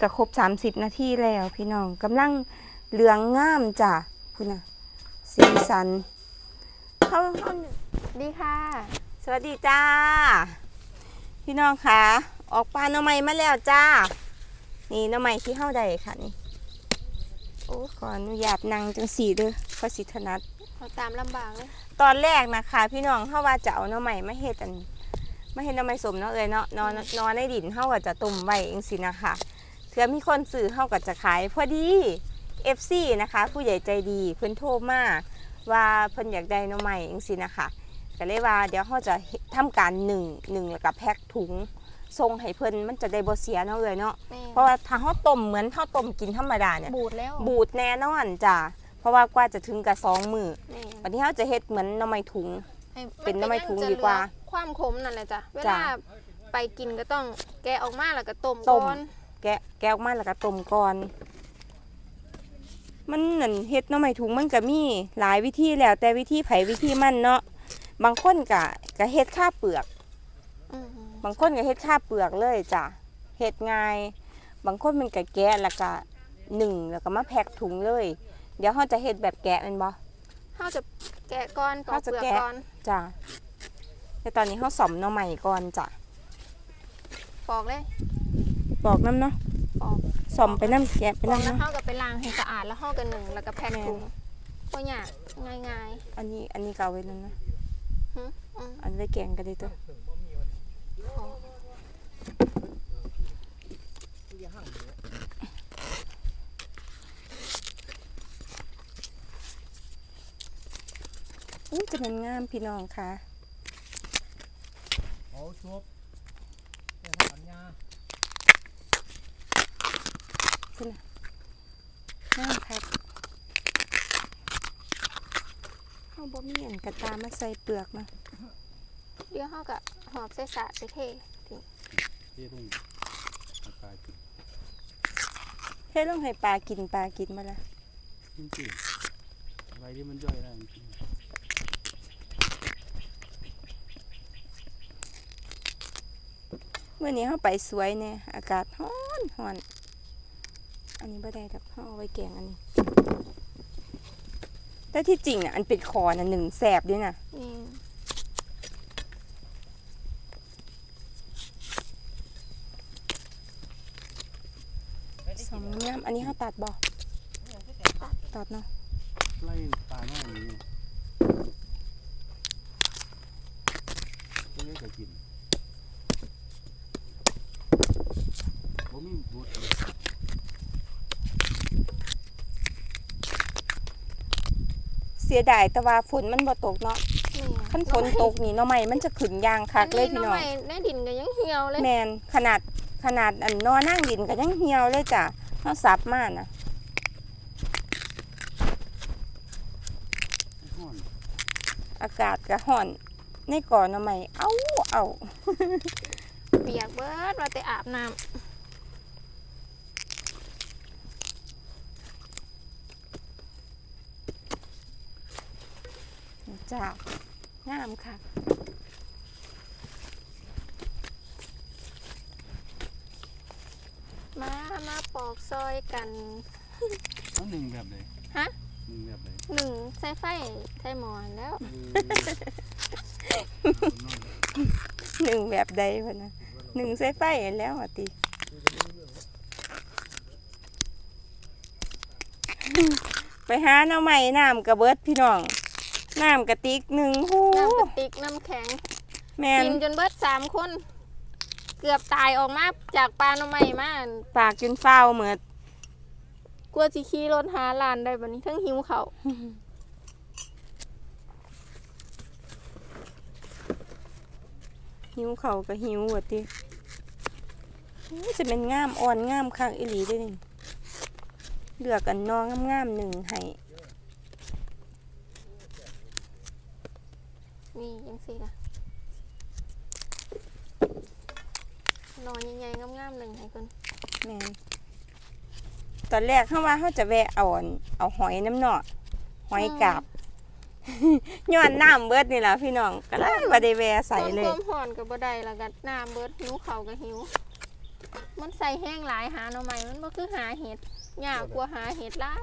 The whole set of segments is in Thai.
ก็ครบ30นาทีแล้วพี่น้องกำลังเหลืองงามจ้ะคุณน่ะสีสันเขาเขาดีค่ะ สวัสดีจ้า พี่น้องคะออกปลาหน่อไม้มาแล้วจ้า นี่หน่อไม้ที่เข้าได้ค่ะนี่โอ้ขออนุญาตนั่งจังสีเด้อเพราะสิถนัดเราตามลำบากเลยตอนแรกนะคะ พี่น้องเขาว่าจะเอาหน่อไม้มาเฮ็ดอันมาเฮ็ดหน่อไม้สมเนาะเอ้ยเนาะนอนนอนในดินเขาก็จะตุ่มไว้เองสินะคะ เถื่อมีคนซื้อเขาก็จะขายพอดี FC นะคะ ผู้ใหญ่ใจดีเพิ่นโทรมาว่าเพิ่นอยากได้หน่อไม้เองสินะคะก็เลยว่าเดี๋ยวเขาจะเฮ็ดทำการหนึ่งหนึ่งแล้วก็แพ็คถุงส่งให้เพิ่นมันจะได้บ่เสียเนาะเอ้ยเนาะแม่เพราะว่าถ้าเขาต้มเหมือนเขาต้มกินธรรมดาเนี่ยบูดแล้วบูดแน่นอนจ้ะเพราะว่ากว่าจะถึงกับสองมือแม่วันนี้เขาจะเฮ็ดเหมือนหน่อไม้ถุงให้เป็นน้ำมันถุงจะดีกว่าเหลือความขมนั่นแหละจ้ะเวจ้ะลาไปกินก็ต้องแกะออกมาแล้วก็ต้มต้มก่อน แกะแกะออกมาแล้วก็ต้มก่อน มันนั่นเฮ็ดหน่อไม้ถุงมันก็มีหลายวิธีแล้ว แต่วิธีไผวิธีมันเนาะบางคนก็ก็เฮ็ดข้าเปลือกอืมบางคนก็เฮ็ดข้าเปลือกเลยจ้ะเฮ็ดง่าย บางคนมันก็แกะแล้วก็หนึ่งแล้วก็มาแพ็คถุงเลย เดี๋ยวเขาจะเฮ็ดแบบแกะแมันบ่เขาจะแกะก่อนปอกเขาจะเปลือกแกะก่อนจ้ะแต่ตอนนี้เขาสอมหน่อไม้ก่อนจ้ะปอกเลย บอกน้ำเนาะปอกสอมไปน้ำแกะไปปอกน้ำแล้วเนาะ เขาก็ไปล้างให้สะอาดแล้วเขาก็หนึ่งแล้วก็แพ็คแม่ถุงก็ยากง่ายอันนี้อันนี้ก็เอาไว้นั่นนะๆหึอืมอันไว้แกงก็ได้ตัวอ๋ออู้จะมันงามพี่น้องค่ะ เอาชุบเป็นสัญญางามครับเอาบ่มีอันกระตามาใส่เปลือกมาเดี๋ยวเขาก็หอบใส่สะใส่เททิ้งที่รุ่งอากาศเฮ็ดลงให้ปลากินปลากินมาละจริงๆอะไรที่มันย่อยได้จริงเมื่อนี้เฮาไปสวยแน่อากาศร้อนร้อน อันนี้บ่ได้ดอกเฮาเอาไว้แกงอันนี้ แต่ที่จริงน่ะอันเป็นคอน่ะหนึ่งแสบด้วยนะนี่สองงามอันนี้เฮาตัดบ่ตัดเนาะไล่ตาหน้าอย่างนี้ตัวเล็กก็กินผมมีบุตร เสียดายแต่ว่าฝนมันบ่ตกเนาะนี่คันฝนตกนี่หน่อไม้มันจะขึ้นยางคักเลยพี่น้องใในดินก็ยังเหี่ยวเลยแมนขนาดขนาดอันนอนั่งดินก็ยังเหี่ยวเลยจ้ะเขาซับมานะห้อนอากาศก็ห่อนในก่อนหน่อไม้เอ้าเอาเปียกเบิดว่าแต่อาบน้ จ้างามค่ะำมามาปอกซอยกันเอาหนึ่งแบบเลยฮะหนึ่งแบบเลยหนึ่งใส่ไฟใส่หมอนแล้วหนึ่งแบบใดพะนะหนึ่งใส่ไฟแล้วอะติไปหาหน่อไม้น้ำกระเบิดพี่น้อง น้ำกระติกหนึ่งหูน้ำกระติกน้ำแข็งแม่นกินจนเบิดสามคน เกือบตายออกมาจากปลาหน่อไม้มาปากจนฟ้าวเหมือดกลัวสิขี่รถหาหลานได้บัดนี้ทั้งหิวเขาวหิวเขาวก็หิวว่ะติโอ้ยจะเป็นงามอ่อนงามคักอีหลีเด้วยนี่เลือกอันนองงามๆหนึ่งให้ นี่ยังสิล่ะนอนใหญ่ๆงามๆหนึ่งให้คนแม่นตอนแรกเขาว่าเขาจะแวะเอาอันเอาหอยน้ำหนอหอยกาบ ย้อนน้ำเบิดนี่ล่ะพี่น้องก็เลยบ่ได้แวะใส่เลย ความห่อนกับบ่ได้แล้วก็น้ำเบิดหิวเขาวก็หิว มันใส่แห้งหลายหาหน่อไม้มันบ่คือหาเห็ดยากกว่าหาเห็ดหลาย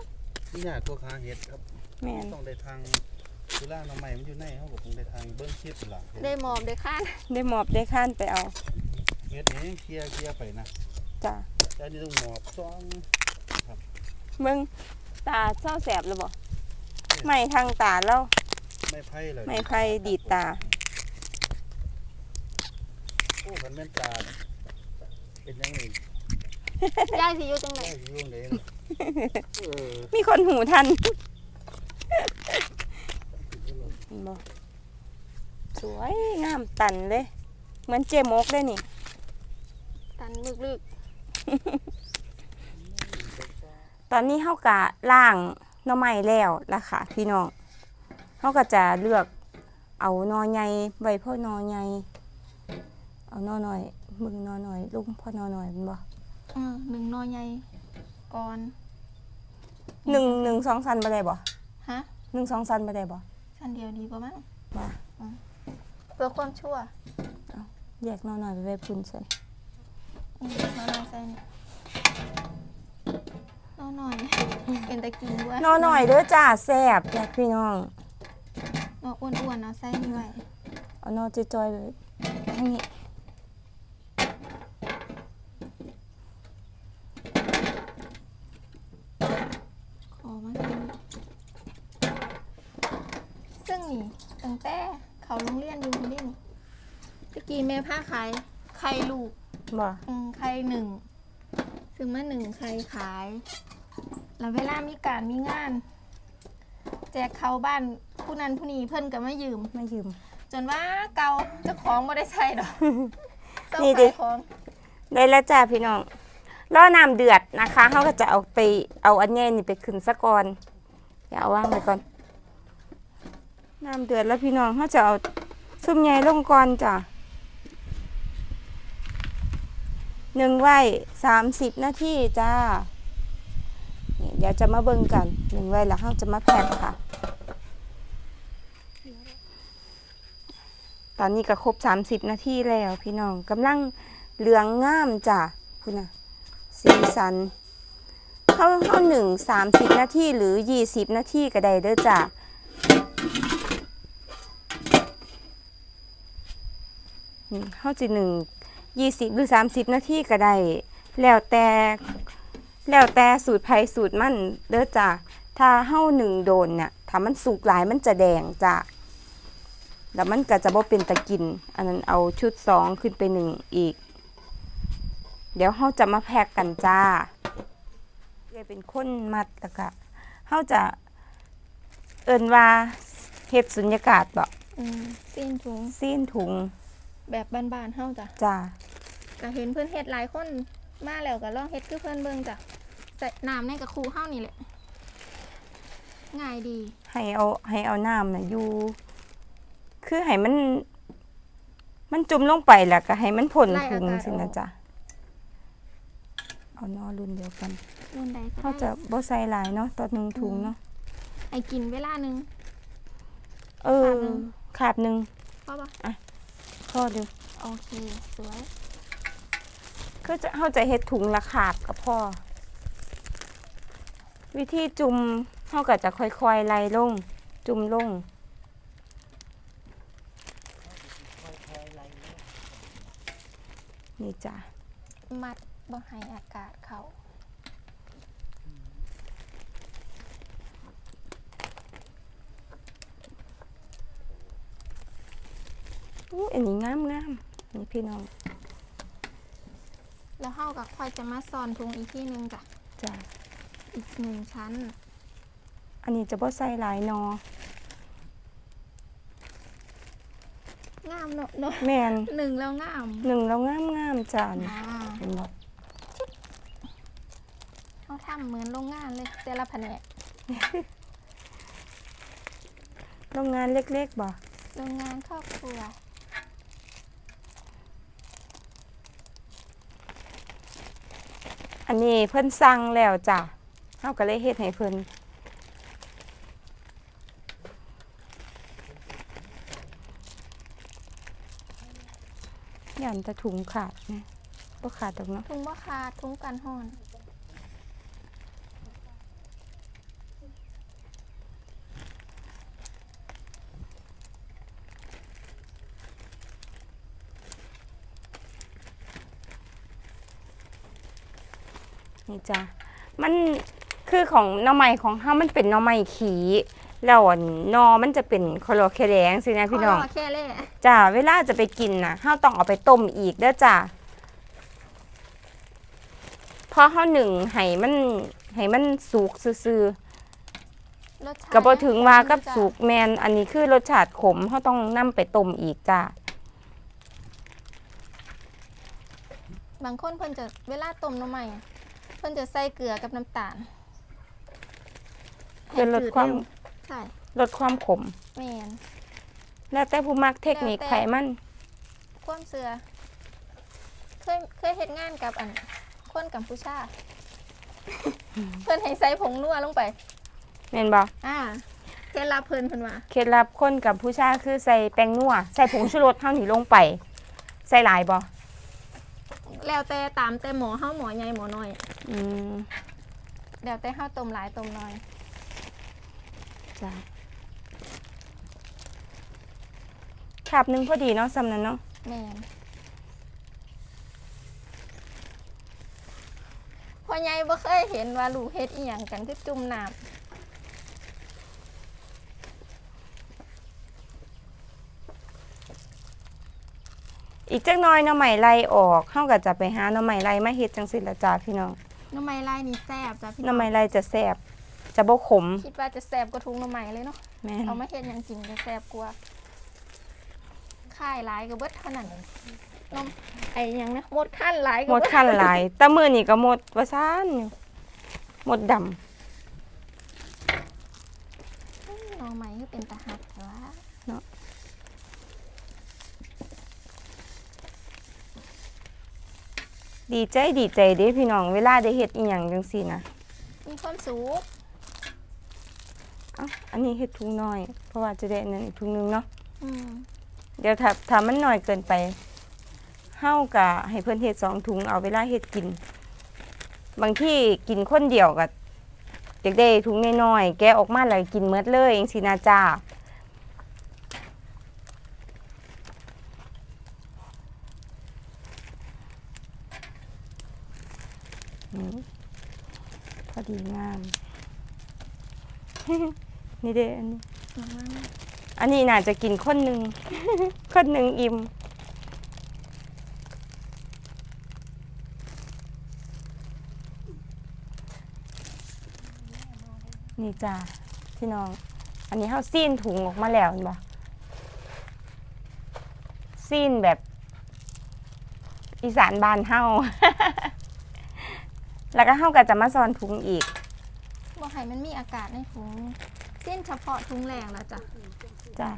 นี่ยากตัวคาเห็ดครับแม่น ต้องได้ทาง เวลาหน้ำใหม่มันอยู่ในเขาก็ต้องได้ทางเบิ้งคลิปหลังได้หมอบได้ข้านได้หมอบได้ข้านไปเอาเฮ็ดเองเคลียร์เคลียร์ไปนะจ้ะแต่อันนี่ต้องหมอบซ่องเบิ่งตาเศร้าแสบแล้วบ่ไม่ทางตาแล้วไม่ไผ่เลยไม่ไผดีดตาโอ้คันแม่นตาเป็นยังไงยายสิอยู่ตรงไหนได้อยู่ไหนเออมีคนหูทันเห็น บ่สวยงามตันเลย เหมือนเจมกเลยนี่ ตันลึกตอนนี้เฮากะล่างหน่อไม้แล้วล่ะค่ะ พี่น้องเฮาก็จะเลือกเอาหนอใหญ่ไว้พ่อหนอใหญ่เอาหนอน้อยมึงหนอน้อยลุงพ่อหนอน้อยแม่นบ่ๆอืมหนึ่งหนอใหญ่ก่อนหนึ่งหนึ่งสองสันบ่ได้บ่ฮะหนึ่งสองสันบ่ได้บ่ ชั้นเดียวดีกว่ามั้งบ่เพื่อความชั่วแยกหนอน้อยไปไว้พุ่นใส่อืมหนอน้อยใส่นี่หนอน้อย เป็นตะกินด้วยหนอน้อยเด้อจ้าแซ่บอยากพี่น้องหนออ้วนๆนะใส่นี่ไว้เอาหนอจอยๆไปทางนี้ ขอมากินซึ่งนี่ ตั้งแต่เขาโรงเรียนอยู่ที่นี่ตะกี้แม่ผ้าขายไข่ลูกบ่อืมไข่หนึ่งซึ่งมาหนึ่งไข่ขาย แล้วเวลามีการมีงาน แจกเขาบ้านผู้นั้นผู้นี้เพิ่นก็มายืม ไม่ยืม จนว่าเกาเจ้าของบ่ได้ใช้ดอกเจ้านี่ดิ ขายของได้แล้วจ้าพี่น้องรอน้ำเดือดนะคะเขาก็จะเอาไปเอาอันแย่นี่ไปขึ้นซะก่อนอย่าเอาวางไว้ก่อน น้ำเดือดแล้วพี่น้องเขาจะเอาซุ่มใหญ่ลงก่อนจ้ะหนึ่งไว้สามสิบนาทีจ้า เดี๋ยวจะมาเบิ่งกันหนึ่งไว้แล้วเขาจะมาแพ็คค่ะ ตอนนี้ก็ครบสามสิบนาทีแล้วพี่น้องกำลังเหลืองงามจ้ะคุณน่ะสีสันเข้าเข้าหนึ่งสามสิบนาทีหรือยี่สิบนาทีก็ได้เด้อจ้ะ เข้าจีหนึ่งยี่สิบหรือสามสิบนาทีก็ได้แล้วแต่แล้วแต่สูตรไผ่สูตรมันเด้อจ้ะถ้าเข้าหนึ่งโดนเนี่ยถ้ามันสุกหลายมันจะแดงจ้ะแล้วมันก็จะบ่เป็นตะกิน อันนั้นเอาชุดสองขึ้นไปหนึ่งอีก เดี๋ยวเขาจะมาแพ็กกันจ้าเรียเป็นคนมัดแล้วก็เขาจะเอินว่าเฮ็ดสุญญากาศบ่อืมซีนถุงซีนถุง แบบบานๆเฮาจ้ะจ้าก็เห็นเพื่อนเฮ็ดหลายคนมาแล้วก็ลองเฮ็ดคือเพื่อนเบิ่งจ้ะใส่น้ำในกระคูเฮานี่แหละง่ายดีให้เอาให้เอาน้ำน่ะอยู่คือให้มัน มันจุ่มลงไปแล้วก็ให้มันพ่นไล่ถุอางกาศสิออนะกจ๊ะเอานอรุ่นเดียวกันรุ่นใดก็เขาได้จะบ่ใส่หลายเนาะต่อหนึ่งถุงเนาะให้กินเวลาหนึง เออ ขาดหนึ่งขาดหนึ่งพอปะ ข้อเดียวโอเค สวยก็จะเขาจะเฮ็ดถุงละขาดกับพ่อ วิธีจุ่มเขาก็จะค่อยๆไล่ลง จุ่มลง นี่จ้ะ มัดบ่ให้อากาศเข้า อู้อันนี้งามงามๆนี่พี่น้องแล้วเฮาก็ค่อยจะมาซ่อนถุงอีกที่หนึงจ้ะจ้ะอีกหนึ่งชั้น อันนี้จะบ่ใส่หลายหนองามเนาะเนาะแมนหนึ่งแล้วงามหนึ่งแล้วงามงามๆจ้ะนี่อ่าเห็นบ่เขาทำเหมือนโรงงานเลยแต่ละแผนกโรงงานเล็กๆบ่โรงงานครอบครัว อันนี้เพิ่นสั่งแล้วจ้ะเฮาก็เลยเฮ็ดให้เพิ่นยันแตะถุงขาดนะบ่ขาดตรงเนาะถุงบ่ขาดถุงกันห่อน นี่จ้ะมันคือของหน่อไม้ของเฮามันเป็นหน่อไม้ขีแล้วอันหนอมันจะเป็นคอโลแคแดงสินะพี่น้องขแค่เล่จ้าเวลาจะไปกินนะเฮาต้องเอาไปต้มอีกเด้อจ้าพอเฮาหนึ่งให้มันให้มันสุกซื่อรสชาติๆก็บ่ถึงว่ากับจ้ะสุกแมนอันนี้คือรสชาติขมเฮาต้องนํไปต้มอีกจ้าบางคนเพิ่นจะเวลาต้มหน้ำใหม่อะเพิ่นจะใส่เกลือกับน้ำตาลเพื่อลดความให้จืเร็ใช่ลดความขม แม่นแล้วแต่ผู้มักเทคนิคแล้วแต่ไขมัน ความเสือเคยเคยเฮ็ดงานกับอันคนกัมพูชา เพิ่นให้ใส่ผงนัวลงไปแม่นบ่อ่าเคล็ดลับเพิ่นเพิ่นว่าเคล็ดลับคนกับผู้ชายคือใส่แป้งนัว ใส่ผงชูรสเท่านี้ลงไป ใส่หลายบ่แล้วแต่ตามแต่หมอเฮาหมอใหญ่หมอน้อย อืมแล้วแต่เฮาต้มหลายต้มน้อย จ้ะขับหนึงพอดีเนาะสำนั้นเนาะ แม่นพ่อใหญ่บ่เคยเห็นว่าลูกเฮ็ดอีหยังกันคือจุ่มน้ำอีกจักหน้อยหน้อใหม่ไล่ออกเฮาก็จะไปหาหน้อใหม่ไล่มาเฮ็ดจังซี่ละจ้าพี่น้องห น้ำไม้ลายนี่แซ่บจ้ะพี่หน้อใหม่ไล่จะแซ่บจะบ่ขม คิดว่าจะแซ่บกว่าทุงหน้ำไม้เลยเนาะแม่นเอามาเฮ็ดหยังกินก็แซ่บกว่าค่ายหลายก็เบิดเท่านั้นนมไอ้หยังนะหมดขั้นหลายก็หมดเบิดขั้นหลายแต่มื้อนี้ก็หมดว่าซ่านอยู่หมดดำหน้องใหม่ก็เป็นตาหักแต่ว่า ดีใจดีใจเด้พี่น้องเวลาได้เฮ็ดอีหยังจังซี่นะมีความสุขเอ้าอันนี้เฮ็ดถุงน้อย เพราะว่าจะได้อันนั้นอีกถุงหนึงเนาะอืมเดี๋ยวถ้าถ้ามันน้อยเกินไปเฮาก็ให้เพิ่นเฮ็ดสองถุงเอาเวลาเฮ็ดกิน บางที่กินคนเดียวก็อยากได้ถุงน้อยๆแกะออกมาแล้วกินเมดเลยจังซี่นะจ้านี่พอดีงามนี่เด้อันนี้ อันนี้น่าจะกินคนหนึ่ง คนหนึ่งอิ่มนี่จ้าพี่น้อง อันนี้เขาซีนถุงออกมาแล้วเห็นบ่ซีนแบบ อีสานบานเฮา แล้วก็เฮาก็จะมาซอนถุงอีก ให้มันมีอากาศในถุงเส้นเฉพาะถุงแรงแล้วจ้ะจ้า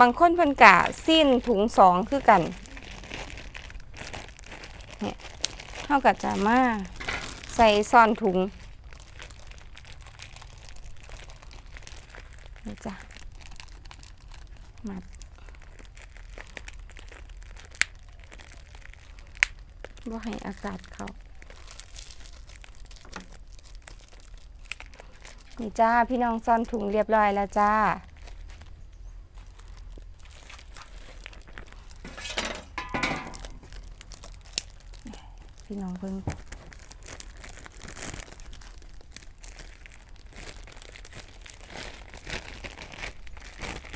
บางคนเพิ่นกะสิ้นถุงสองคือกันเนี่ยเท่ากับจะมาใส่ซ่อนถุงนี่จ้ะมัดบ่ให้อากาศเขา นี่จ้าพี่น้องซ่อนถุงเรียบร้อยแล้วจ้า พี่น้องเพิ่ง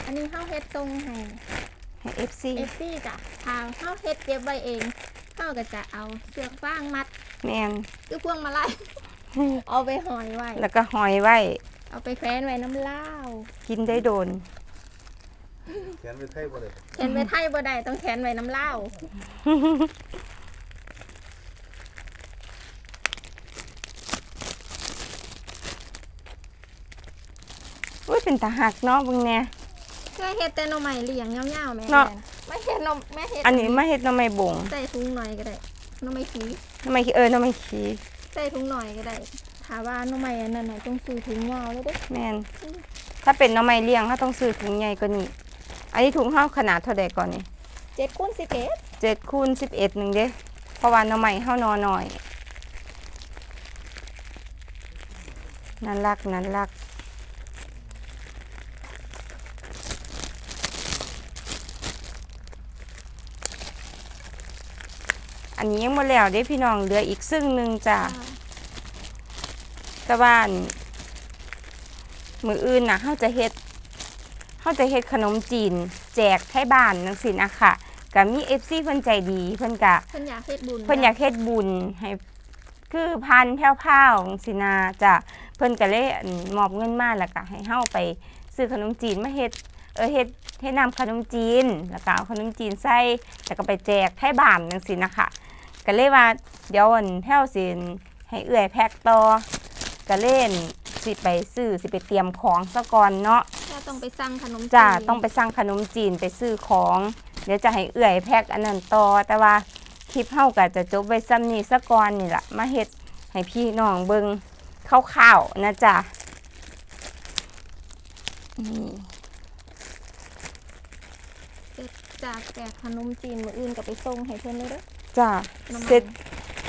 อันนี้เฮาเฮ็ดทรงให้ให้ FC FC จ้ะถ้าเฮาเฮ็ดเก็บไว้เองเฮาก็จะเอาเสือกฟางมัด แมนคือพวงมาลัย เอาไปห่อยไว้ แล้วก็หอยไว้ เอาไปแขวนไว้น้ำเหล้ากินได้โดนแขนไปไทยบ่ได้แขวนไว้ไทยบ่ได้ต้องแขวนไว้น้ำเหล้าอุ้ยเป็นตาหักเนาะเบิ่งแน่เคยเฮ็ดแต่หน่อไม้เลี้ยงยาวๆแม่เนาะไม่เฮ็ดหน่อไม่เฮ็ดอันนี้มาเฮ็ดหน่อไม้บงใส่ถุงหน่อยก็ได้หน่อไม้ขี้หน่อไม้ขี้เออหน่อไม้ขี้ใส่ถุงหน่อยก็ได้ถ้าว่าหน่อไม้อันนั้นน่ะต้องซื้อถุงยาวเลยเด้แมนถ้าเป็นหน่อไม้เลี้ยงเขาต้องซื้อถุงใหญ่กว่านี้ อันนี้ถุงเฮาขนาดเท่าใดก่อนนี่เจ็ดคูณสิบเอ็ดเจ็ดคูณสิบเอ็ดหนึ่งเด้เพราะว่าหน้ำใหม่เฮานอหน่อยนั่นรักนั่นรักอันนี้ยังหมดแล้วเด้พี่น้องเหลืออีกซึ่งหนึ่งจ้ะ แต่ว่าอั่นมืออื่นนะเขาจะเฮ็ดเขาจะเฮ็ดขนมจีน แจกให้บ้านนังสินะคะก็มีเอฟซีเพิ่นใจดีเพิ่นกะเพิ่นอยากเฮ็ดบุญเพิ่นอยากเฮ็ดบุญให้คือพันแพ้วๆจังสินะจ้ะเพิ่นก็เลยอั่นมอบเงินมาแล้วก็ให้เฮาไปซื้อขนมจีนมาเฮ็ดเออเฮ็ดเฮ็ดนำขนมจีนแล้วก็เอาขนมจีนใส่แล้วก็ไปแจกให้บ้านจังสินะคะก็เลยว่าเดี๋ยวอันแพ้วสิให้เอื้อยแพ็คต่อ ก็เล่นสิไปซื้อสิไปเตรียมของซะก่อนเนาะแค่ต้องไปสั่งขนมจ้าจีนต้องไปสั่งขนมจีนไปซื้อของ เดี๋ยวจะให้เอื่อยแพ็กอันนั้นต่อแต่ว่าคลิปเฮาก็จะจบไว้ซ้ำนี้ซะก่อนนี่ล่ะมาเฮ็ดให้พี่น้องเบิ่งคร่าวๆนะจ๊ะนี่เสร็จจากแจกขนมจีนมื้ออื่นก็ไปส่งให้เพิ่นเลยเด้อจ้าน้ำมันเสร็จ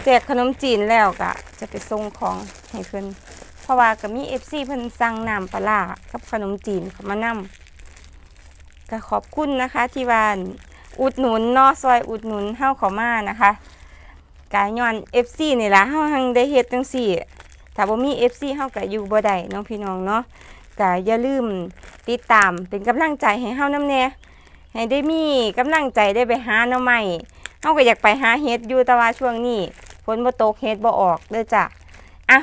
แจกขนมจีนแล้วก็จะไปส่งของให้เพิ่นเพ ราะว่าก็มี FC เพิ่นสั่งน้ำปลาร้ากับขนมจีนเขามานำก็ขอบคุณนะคะที่ว่าอุดหนุนนอซอยอุดหนุนเฮาเขามานะคะกายย้อน FC นี่ล่ะเฮาหังได้เฮ็ดจังซี่ถ้าบ่มี FC เฮาก็อยู่บ่ได้น้องพี่น้องเนาะก็อย่าลืมติดตามเป็นกำลังใจให้เฮาน้ำแน่ให้ได้มีกำลังใจได้ไปหาหน่อไม้เฮาก็อยากไปหาเฮ็ดอยู่แต่ว่าช่วงนี้ฝนบ่ตกเฮ็ดบ่ออกเด้อจ้ะอะ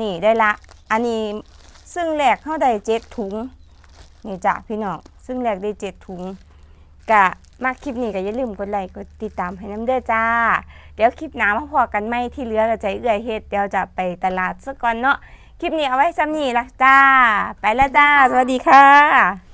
นี่ได้ละ อันนี้ซึ่งแหลกเข้าได้เจ็ดถุง นี่จ้ะพี่น้อง ซึ่งแหลกได้เจ็ดถุงกะมาคลิปนี้ก็อย่าลืมกดไลค์กดติดตามให้น้ำเด้อจ้า เดี๋ยวคลิปหน้ามาพอกันไหมที่เหลือก็ใจเอื้อยเฮ็ดเดี๋ยวจะไปตลาดซะก่อนเนาะ คลิปนี้เอาไว้ซ้ำนี่ละจ้า ไปแล้วจ้า สวัสดีค่ะ